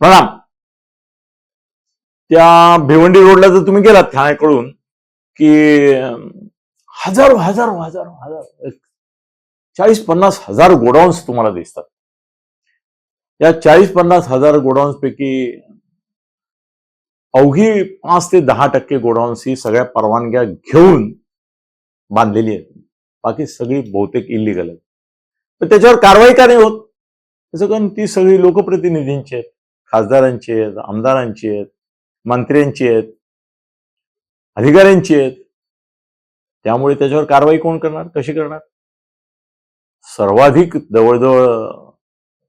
प्रणाम त्या भिवंडी रोडला जर तुम्ही गेलात ठाण्याकडून की हजारो हजारो हजारो हजार चाळीस पन्नास हजार गोडाऊन्स तुम्हाला दिसतात. या चाळीस पन्नास हजार गोडाऊन्स पैकी अवघी पाच ते दहा टक्के गोडाऊन्स ही सगळ्या परवानग्या घेऊन बांधलेली आहेत. बाकी सगळी बहुतेक इलिगल आहेत. पण त्याच्यावर कारवाई का नाही होत? त्याचं कारण ती सगळी लोकप्रतिनिधींची आहेत. खासदारांची आहेत आमदारांची आहेत मंत्र्यांची आहेत अधिकाऱ्यांची आहेत. त्यामुळे त्याच्यावर कारवाई कोण करणार? कशी करणार? सर्वाधिक जवळजवळ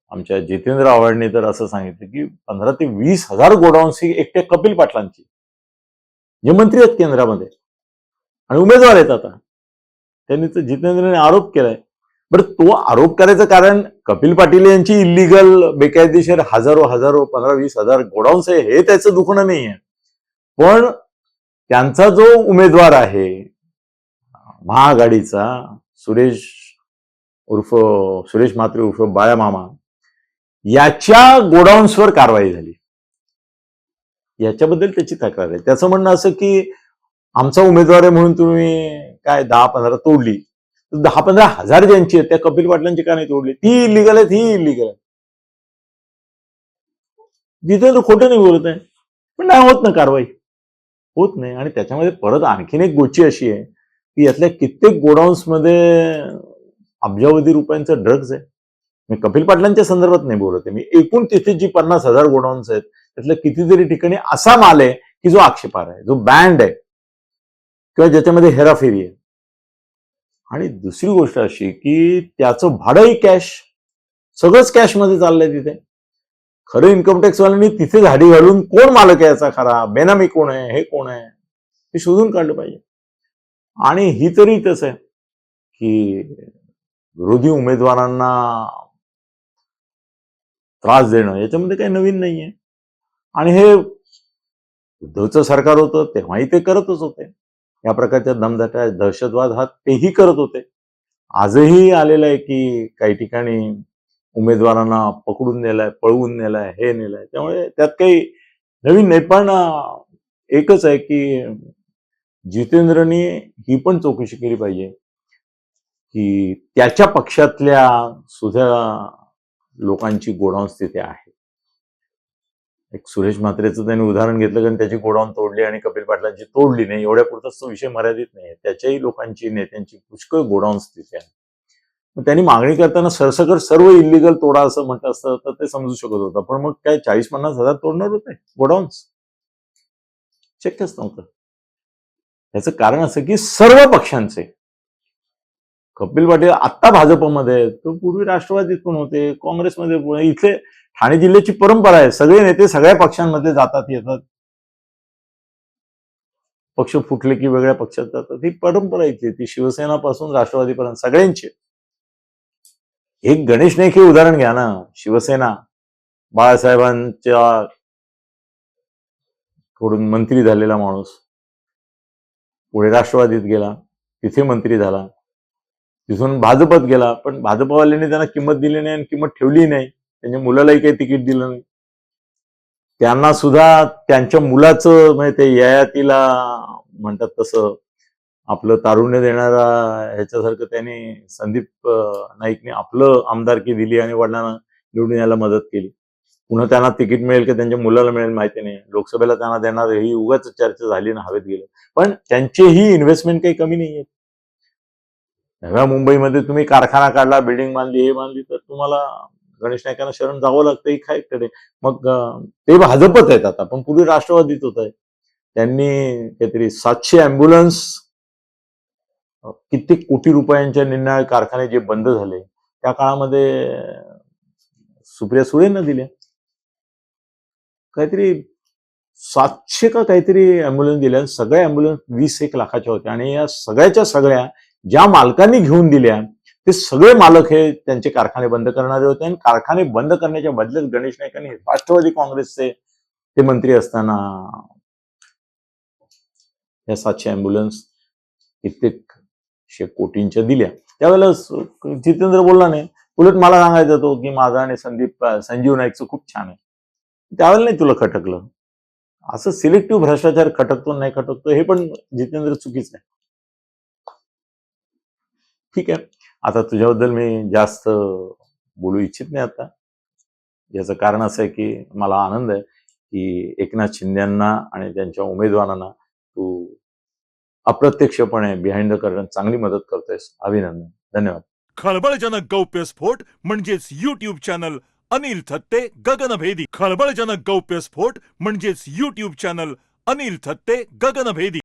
आमच्या जितेंद्र आव्हाडने तर असं सांगितलं की पंधरा ते वीस हजार गोडाऊन्स ही एकट्या कपिल पाटलांची जे मंत्री आहेत केंद्रामध्ये. आणि उमेदवार आहेत आता. त्यांनी तर जितेंद्रने आरोप केलाय. बरं तो आरोप करायचं कारण कपिल पाटील यांची इलिगल बेकायदेशीर हजारो हजारो पंधरा वीस हजार गोडाऊन्स आहे हे त्याचं दुखणं नाहीये. पण त्यांचा जो उमेदवार आहे महाआघाडीचा सुरेश उर्फ सुरेश म्हात्रे उर्फ बाळा मामा याच्या गोडाऊन्सवर कारवाई झाली. याच्याबद्दल त्याची तक्रार आहे. त्याचं म्हणणं असं की आमचा उमेदवार आहे म्हणून तुम्ही काय दहा पंधरा तोडली. दहा पंधरा हजार ज्यांची आहेत त्या कपिल पाटलांची का नाही तोडली. ती इलिगल आहेत ही इलिगल आहे जितेंद्र खोटं नाही बोलत आहे. पण नाही होत ना कारवाई. होत नाही. आणि त्याच्यामध्ये परत आणखीन एक गोष्टी अशी आहे की यातल्या कित्येक गोडाऊन्समध्ये अब्जावधी रुपयांचं ड्रग्ज आहे. मी कपिल पाटलांच्या संदर्भात नाही बोलत आहे. मी एकूण तिथे जी पन्नास हजार गोडाऊन्स आहेत त्यातल्या कितीतरी ठिकाणी असा माल आहे की जो आक्षेपार आहे जो बँड आहे किंवा ज्याच्यामध्ये हेराफेरी आहे. आणि दुसरी गोष्ट अशी की त्याचं भाडंही कॅश सगळंच कॅशमध्ये चाललंय तिथे. खरं इन्कम टॅक्सवाल्यांनी तिथे झाडी घालून कोण मालक आहे याचा खरा? बेनामी कोण आहे? हे कोण आहे? हे शोधून काढलं पाहिजे. आणि ही तरी तसं आहे की विरोधी उमेदवारांना त्रास देणं याच्यामध्ये काही नवीन नाहीये. आणि हे उद्धवचं सरकार होतं तेव्हाही ते करतच होते. या प्रकारच्या दमदाटा दहशतवाद हा तेही करत होते. आजही आलेलं आहे की काही ठिकाणी उमेदवारांना पकडून नेलाय पळवून नेलाय हे नेलाय. त्यामुळे त्यात काही नवीन नाही पण एकच आहे की जितेंद्रनी ही पण चौकशी केली पाहिजे. की त्याच्या पक्षातल्या सुद्धा लोकांची गोडाऊन स्थिती आहे. एक सुरेश म्हात्रेचं त्यांनी उदाहरण घेतलं कारण त्याची गोडाऊन तोडली आणि कपिल पाटलांची तोडली नाही एवढ्या पुरताच तो विषय मर्यादित नाही. त्याच्याही लोकांची नेत्यांची पुष्कळ गोडाऊन्स तिथे आहे. मग त्यांनी मागणी करताना सरसकट सर्व इलिगल तोडा असं म्हटलं असतं तर ते समजू शकत होतं. पण मग काय चाळीस पन्नास हजार तोडणार होते? गोडाऊन्स शक्यच नव्हतं. याचं कारण असं की सर्व पक्षांचे कपिल पाटील आत्ता भाजपमध्ये आहेत. तो पूर्वी राष्ट्रवादीत पण होते काँग्रेसमध्ये पण. इथे ठाणे जिल्ह्याची परंपरा आहे. सगळे नेते सगळ्या पक्षांमध्ये जातात येतात. पक्ष फुटले की वेगळ्या पक्षात जातात. ही परंपरा इथे ती शिवसेनापासून राष्ट्रवादीपर्यंत सगळ्यांची एक गणेश नाईक हे उदाहरण घ्या ना. शिवसेना बाळासाहेबांच्या कडून मंत्री झालेला माणूस. पुढे राष्ट्रवादीत गेला तिथे मंत्री झाला. तिथून भाजपत गेला पण भाजपवाल्यांनी त्यांना किंमत दिली नाही आणि किंमत ठेवली नाही. त्यांच्या मुलालाही काही तिकीट दिलं नाही. त्यांना सुद्धा त्यांच्या मुलाचं म्हणजे ते ययातीला म्हणतात तसं आपलं तारुण्य देणारा ह्याच्यासारखं त्यांनी संदीप नाईकने आपलं आमदारकी दिली आणि वडिलांना निवडून यायला मदत केली. पुन्हा त्यांना तिकीट मिळेल की त्यांच्या मुलाला मिळेल माहिती नाही. लोकसभेला त्यांना देणार ही उगाच चर्चा झाली ना हवेत गेलं. पण त्यांचेही इन्व्हेस्टमेंट काही कमी नाहीये. नव्या मुंबईमध्ये तुम्ही कारखाना काढला बिल्डिंग बांधली हे बांधली तर तुम्हाला गणेश नायकांना शरण जावं लागतं ही काय कडे मग ते भाजपत आहेत आता पण पूर्वी राष्ट्रवादीत होत. आहे त्यांनी काहीतरी सातशे अँब्युलन्स कित्येक कोटी रुपयांच्या निर्णय कारखाने जे बंद झाले त्या काळामध्ये सुप्रिया सुळेंना दिल्या काहीतरी सातशे का काहीतरी अँब्युलन्स दिल्या सगळ्या अँब्युलन्स वीस एक लाखाच्या होत्या आणि या सगळ्याच्या सगळ्या ज्या मालकांनी घेऊन दिल्या ते सगळे मालक हे त्यांचे कारखाने बंद करणारे होते. आणि कारखाने बंद करण्याच्या बदल्यात गणेश नाईकांनी राष्ट्रवादी काँग्रेसचे ते मंत्री असताना या सातशे अँब्युलन्स कित्येक शे कोटींच्या दिल्या. त्यावेळेला जितेंद्र बोलला नाही उलट मला सांगायचं होतं की माझा आणि संदीप संजीव नाईकचं खूप छान आहे. त्यावेळेला नाही तुला खटकलं. असं सिलेक्टिव्ह भ्रष्टाचार खटकतो नाही खटकतो हे पण जितेंद्र चुकीचं आहे. ठीक आहे. आता तुझ्याबद्दल मी जास्त बोलू इच्छित नाही आता. याचं कारण असं आहे की मला आनंद आहे की एकनाथ शिंदेना आणि त्यांच्या उमेदवारांना तू अप्रत्यक्षपणे बिहाइंड द कर्टन चांगली मदत करतोयस. अभिनंदन. धन्यवाद. खळबळजनक गौप्यस्फोट म्हणजेच युट्यूब चॅनल अनिल थत्ते गगनभेदी. खळबळजनक गौप्यस्फोट म्हणजेच युट्यूब चॅनल अनिल थत्ते गगनभेदी.